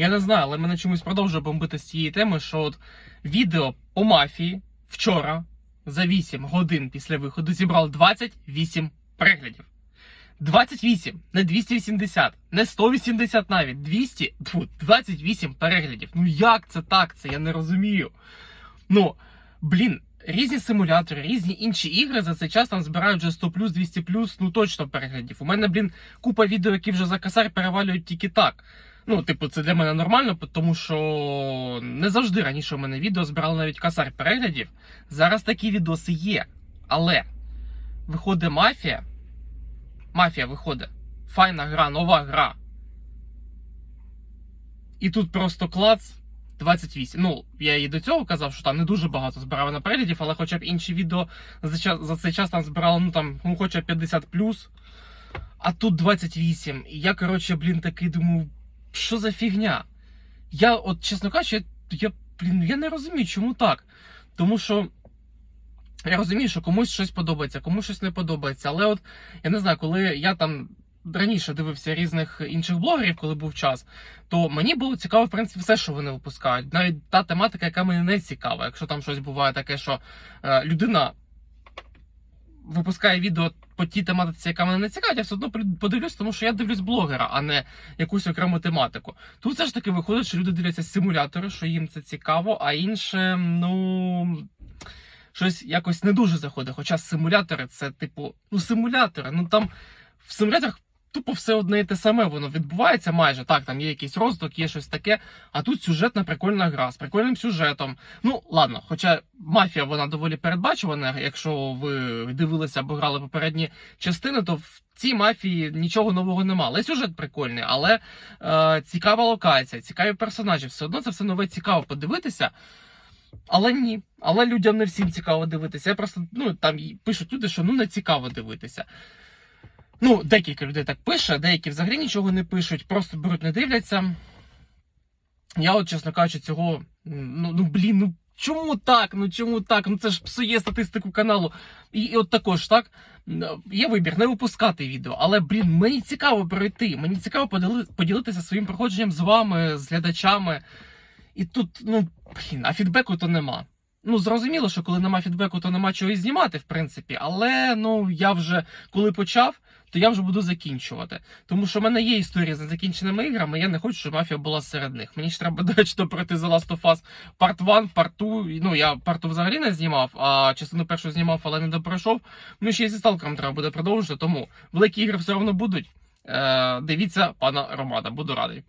Я не знаю, але мене чомусь продовжує бомбити з цієї теми, що от відео по мафії вчора за 8 годин після виходу зібрало 28 переглядів. 28, не 280, не 180 навіть, 200, тьфу, 28 переглядів. Ну як це так? Це я не розумію. Ну, блін, різні симулятори, різні інші ігри за цей час там збирають вже 100 плюс, 200 плюс, ну точно переглядів. У мене, блін, купа відео, які вже за косарь перевалюють тільки так. Ну, типу, це для мене нормально, тому що не завжди раніше у мене відео збирали навіть косарь переглядів. Зараз такі відоси є. Але виходить мафія. Мафія виходить. Файна гра, нова гра. І тут просто клац 28. Ну, я і до цього казав, що там не дуже багато збирав на переглядів, але хоча б інші відео за, час, за цей час там збирали, ну там, ну, хоча б 50 а тут 28. І я, коротше, блін, такий думаю, що за фігня? Я, от, чесно кажучи, я, я, блін, я не розумію, чому так. Тому що. Я розумію, що комусь щось подобається, комусь щось не подобається. Але от я не знаю, коли я там раніше дивився різних інших блогерів, коли був час, то мені було цікаво, в принципі, все, що вони випускають. Навіть та тематика, яка мені не цікава. Якщо там щось буває таке, що е, людина випускає відео по тій тематиці, яка мене не цікавить, я все одно подивлюсь, тому що я дивлюсь блогера, а не якусь окрему тематику. Тут все ж таки виходить, що люди дивляться симулятори, що їм це цікаво, а інше, ну. Щось якось не дуже заходить. Хоча симулятори це, типу, ну, симулятори. Ну там в симуляторах тупо все одне і те саме, воно відбувається майже. Так, там є якийсь розвиток, є щось таке. А тут сюжетна прикольна гра з прикольним сюжетом. Ну, ладно, хоча мафія вона доволі передбачувана. Якщо ви дивилися або грали попередні частини, то в цій мафії нічого нового нема. Але сюжет прикольний, але е, цікава локація, цікаві персонажі. Все одно це все нове цікаво подивитися. Але ні, але людям не всім цікаво дивитися. Я просто ну там пишуть люди, що ну не цікаво дивитися. Ну, декілька людей так пише, деякі взагалі нічого не пишуть, просто беруть, не дивляться. Я, от, чесно кажучи, цього. Ну, ну блін, ну чому так? Ну чому так? Ну це ж псує статистику каналу. І, і от також так. Є вибір не випускати відео, але блін, мені цікаво пройти. Мені цікаво поділи- поділитися своїм проходженням з вами, з глядачами. І тут, ну, блін, а фідбеку то нема. Ну, зрозуміло, що коли нема фідбеку, то нема чого і знімати, в принципі. Але ну я вже коли почав, то я вже буду закінчувати. Тому що в мене є історії з незакінченими іграми. Я не хочу, щоб мафія була серед них. Мені ж треба, до пройти The Last of Us Part 1, Part 2. Ну, я 2 взагалі не знімав, а частину першу знімав, але не допройшов. Ну, ще й зі сталкером треба буде продовжити. Тому великі ігри все одно будуть. Е, дивіться, пана Романа, буду радий.